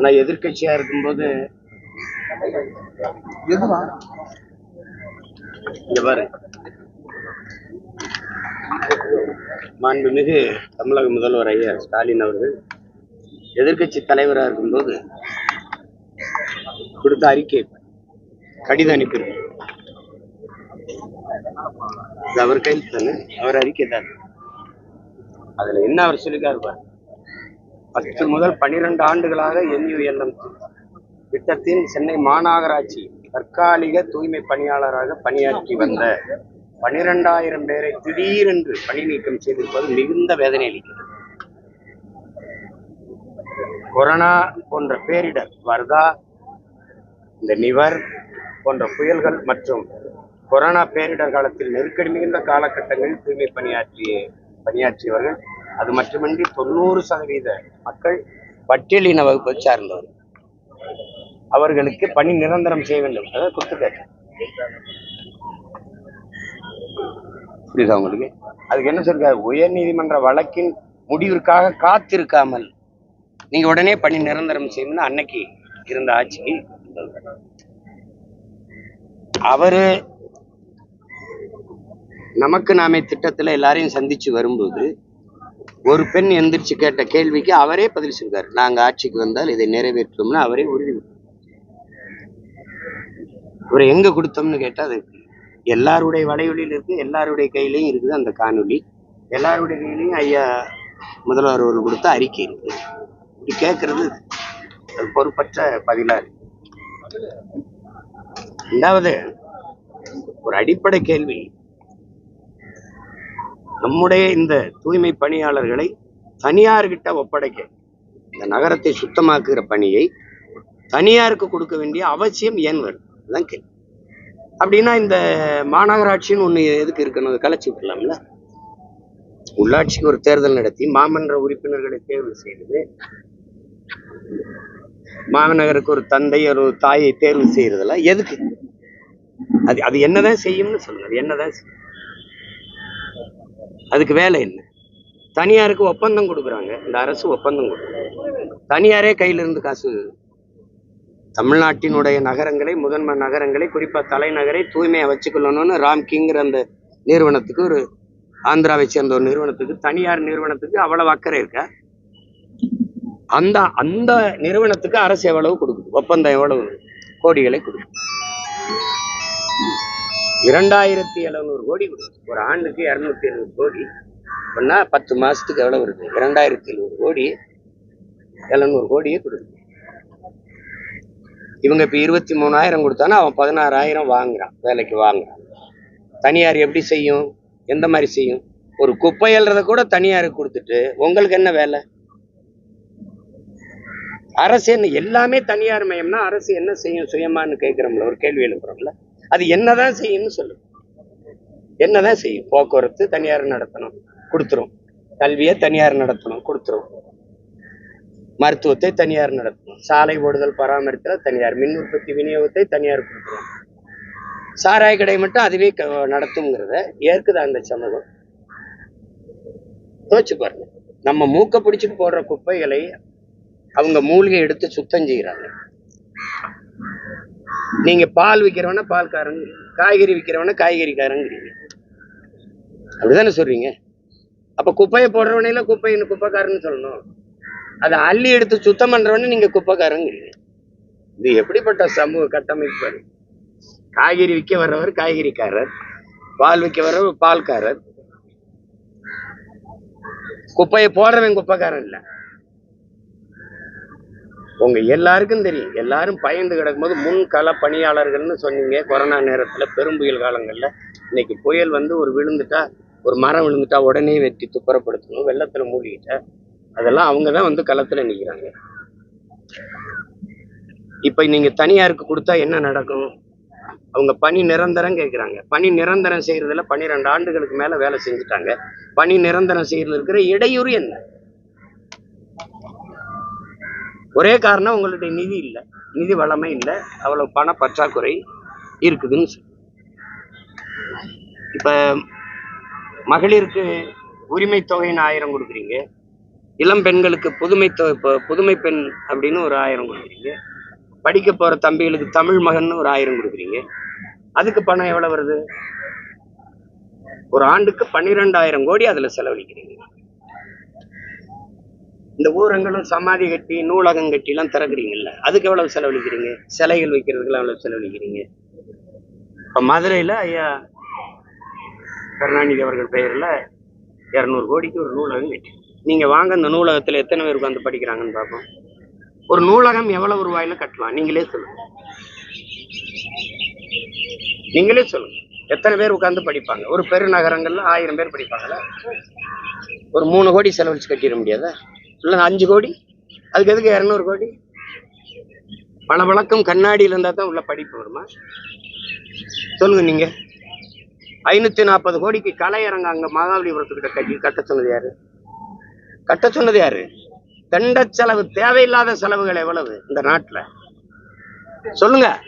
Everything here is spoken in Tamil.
ஆனா எதிர்க்கட்சியா இருக்கும்போது இங்க பாரு. மாண்புமிகு தமிழக முதல்வர் ஐயா ஸ்டாலின் அவர்கள் எதிர்க்கட்சி தலைவராக இருக்கும்போது கொடுத்த அறிக்கை கடிதம் அனுப்பியிருக்கு இது அவர் கையில் தானே? அவர் அறிக்கை தான். அதுல என்ன அவர் சொல்லிக்காரு பாரு. பத்து முதல் பனிரெண்டு ஆண்டுகளாக என்யூஎல்எம் திட்டத்தின் சென்னை மாநகராட்சி தற்காலிக தூய்மை பணியாளராக பணியாற்றி வந்த பனிரெண்டாயிரம் பேரை திடீரென்று பணி நீக்கம் செய்திருப்பது மிகுந்த வேதனை அளிக்கிறது. கொரோனா போன்ற பேரிடர் வர்தா இந்த நிவர் போன்ற புயல்கள் மற்றும் கொரோனா பேரிடர் காலத்தில் நெருக்கடி மிகுந்த காலகட்டங்களில் தூய்மை பணியாற்றிய பணியாற்றியவர்கள் அது மட்டுமின்றி தொண்ணூறு சதவீத மக்கள் பட்டியலின வகுப்பை சார்ந்தவர். அவர்களுக்கு பணி நிரந்தரம் செய்ய வேண்டும். அதாவது கொடுத்துருக்காரு புரியுதா உங்களுக்கு? அதுக்கு என்ன சொல்றாரு உயர் நீதிமன்ற வழக்கின் முடிவிற்காக காத்திருக்காமல் நீங்க உடனே பணி நிரந்தரம் செய்யணும்னு அன்னைக்கு இருந்த ஆட்சிக்கு அவரு நமக்கு நாமே திட்டத்துல எல்லாரையும் சந்திச்சு வரும்போது ஒரு பெண் எந்திரிச்சு கேட்ட கேள்விக்கு அவரே பதில் சொல்றாரு. நாங்க ஆட்சிக்கு வந்தால் இதை நிறைவேற்றும்னு அவரே உறுதி இவரை எங்க கொடுத்தோம்னு கேட்டா அது எல்லாருடைய வலையொலியில் இருக்கு எல்லாருடைய கையிலையும் இருக்குது அந்த காணொளி. எல்லாருடைய கையிலையும் ஐயா முதல்வர் அவர்கள் கொடுத்த அறிக்கை இருக்கு. இப்படி கேட்கறது பொறுப்பற்ற பதிலாக இருக்கு. ரெண்டாவது ஒரு அடிப்படை கேள்வி. நம்முடைய இந்த தூய்மை பணியாளர்களை தனியார்கிட்ட ஒப்படைக்க இந்த நகரத்தை சுத்தமாக்குகிற பணியை தனியாருக்கு கொடுக்க வேண்டிய அவசியம் ஏன் வருது அதுதான் கேள்வி. அப்படின்னா இந்த மாநகராட்சின்னு ஒண்ணு எதுக்கு இருக்கணும்? அதை கலைச்சி விடலாம்ல. உள்ளாட்சிக்கு ஒரு தேர்தல் நடத்தி மாமன்ற உறுப்பினர்களை தேர்வு செய்வது மாநகருக்கு ஒரு தந்தை ஒரு தாயை தேர்வு செய்யறதெல்லாம் எதுக்கு? அது அது என்னதான் செய்யும்னு சொல்லுங்க. அது என்னதான் செய்யும்? அதுக்கு வேலை என்ன? தனியாருக்கு ஒப்பந்தம் கொடுக்குறாங்க. இந்த அரசு ஒப்பந்தம் கொடுக்குறாங்க தனியாரே கையில இருந்து காசு தமிழ்நாட்டினுடைய நகரங்களை முதன்மை நகரங்களை குறிப்பாக தலைநகரை தூய்மையா வச்சுக்கொள்ளணும்னு ராம்கிங்கிற அந்த நிறுவனத்துக்கு ஒரு ஆந்திராவை சேர்ந்த ஒரு நிறுவனத்துக்கு தனியார் நிறுவனத்துக்கு அவ்வளவு அக்கறை இருக்கா? அந்த அந்த நிறுவனத்துக்கு அரசு எவ்வளவு கொடுக்குது? ஒப்பந்தம் எவ்வளவு? கோடிகளை கொடுக்குது. இரண்டாயிரத்தி எழுநூறு கோடி கொடுக்குது ஒரு ஆண்டுக்கு இரநூத்தி எழுநூறு கோடி. அப்படின்னா பத்து மாசத்துக்கு எவ்வளவு வருது இரண்டாயிரத்தி எழுநூறு கோடி எழுநூறு கோடியே கொடுக்குது இவங்க இப்ப இருபத்தி மூணாயிரம் கொடுத்தானா அவன் பதினாறாயிரம் வாங்குறான் வேலைக்கு வாங்குறான். தனியார் எப்படி செய்யும்? எந்த மாதிரி செய்யும்? ஒரு குப்பை எழுறத கூட தனியாருக்கு கொடுத்துட்டு உங்களுக்கு என்ன வேலை? அரசு என்ன எல்லாமே தனியார் மயம்னா அரசு என்ன செய்யும்? சுயமான்னு கேட்குறோம்ல ஒரு கேள்வி எழுப்புறோம்ல. அது என்னதான் செய்யும்னு சொல்லு. என்னதான் செய்யும்? போக்குவரத்து தனியார் நடத்தணும். கொடுத்துரும். கல்வியை தனியார் நடத்தணும். கொடுத்துரும். மருத்துவத்தை தனியார் நடத்தணும். சாலை ஓடுதல் பராமரித்தல் தனியார். மின் உற்பத்தி விநியோகத்தை தனியார் கொடுத்துரும். சாராய கடை மட்டும் அதுவே க- நடத்துங்கிறத ஏற்குதா அந்த சமூகம்? யோசிச்சு பாருங்க. நம்ம மூக்க பிடிச்சிட்டு போடுற குப்பைகளை அவங்க மூலிகை எடுத்து சுத்தம் செய்யறாங்க நீங்க பால் விற்கிறவன பால்காரங்க காய்கறி விற்கிறவன காய்கறிக்காரங்கிறீங்க அப்படிதானே சொல்றீங்க? அப்ப குப்பையை போடுறவனையில குப்பைன்னு குப்பைக்காரன்னு சொல்லணும்? அதை அள்ளி எடுத்து சுத்தம் பண்றவனே நீங்க குப்பைக்காரங்கிறீங்க இது எப்படிப்பட்ட சமூக கட்டமைப்பு? காய்கறி விற்க வர்றவர் காய்கறிக்காரர் பால் விற்க வர்றவர் பால்காரர். குப்பையை போடுறவன் குப்பைக்காரன் இல்ல. உங்க எல்லாருக்கும் தெரியும். எல்லாரும் பயந்து கிடக்கும்போது முன்கள பணியாளர்கள்னு சொன்னீங்க. கொரோனா நேரத்தில் பெரும் புயல் இன்னைக்கு புயல் வந்து ஒரு விழுந்துட்டா ஒரு மரம் விழுந்துட்டா உடனே வெட்டி துப்புரப்படுத்தணும். வெள்ளத்தில் மூழ்கிட்டா அதெல்லாம் அவங்க தான் வந்து களத்தில் நிற்கிறாங்க இப்போ நீங்கள் தனியாருக்கு கொடுத்தா என்ன நடக்கும்? அவங்க பணி நிரந்தரம் கேட்குறாங்க பணி நிரந்தரம் செய்கிறதுல பன்னிரெண்டு ஆண்டுகளுக்கு மேலே வேலை செஞ்சுட்டாங்க. பணி நிரந்தரம் செய்கிறது இருக்கிற இடையூறு என்ன? ஒரே காரணம் உங்களுடைய நிதி இல்லை. நிதி வளமை இல்லை. அவ்வளவு பண பற்றாக்குறை இருக்குதுன்னு சொல்லி இப்ப மகளிருக்கு உரிமை தொகைன்னு ஆயிரம் கொடுக்குறீங்க. இளம் பெண்களுக்கு புதுமை தொ- இப்போ புதுமை பெண் அப்படின்னு ஒரு ஆயிரம் கொடுக்குறீங்க. படிக்க போற தம்பிகளுக்கு தமிழ் மகன் ஒரு ஆயிரம் கொடுக்குறீங்க. அதுக்கு பணம் எவ்வளவு வருது? ஒரு ஆண்டுக்கு பன்னிரெண்டாயிரம் கோடி அதுல செலவழிக்கிறீங்க. இந்த ஊரங்களும் சமாதி கட்டி நூலகம் கட்டி எல்லாம் திறக்கிறீங்கல்ல அதுக்கு எவ்வளவு செலவழிக்கிறீங்க? சிலைகள் வைக்கிறதுக்கு எவ்வளவு செலவழிக்கிறீங்க? இப்ப மதுரையில ஐயா கருணாநிதி அவர்கள் பெயர்ல இருநூறு கோடிக்கு ஒரு நூலகம் கட்டி. நீங்க வாங்க இந்த நூலகத்துல எத்தனை பேர் உட்காந்து படிக்கிறாங்கன்னு பார்ப்போம். ஒரு நூலகம் எவ்வளவு ரூபாயில கட்டலாம்? நீங்களே சொல்லுங்க. நீங்களே சொல்லுங்க. எத்தனை பேர் உட்கார்ந்து படிப்பாங்க? ஒரு பெருநகரங்கள்ல ஆயிரம் பேர் படிப்பாங்களா? ஒரு மூணு கோடி செலவழிச்சு கட்டிட முடியாதா? இல்லை அஞ்சு கோடி. அதுக்கு எதுக்கு இரநூறு கோடி? பல வழக்கம் கண்ணாடியில் இருந்தால் தான் உள்ள படிப்பு வருமா? சொல்லுங்க நீங்க. ஐநூத்தி நாற்பது கோடிக்கு கலையரங்க அங்க மகாபலிபுரத்துக்கிட்ட கட்டி கட்ட சொன்னது யாரு? கட்ட சொன்னது யாரு? தண்ட செலவு தேவையில்லாத செலவுகள் எவ்வளவு இந்த நாட்டுல? சொல்லுங்க.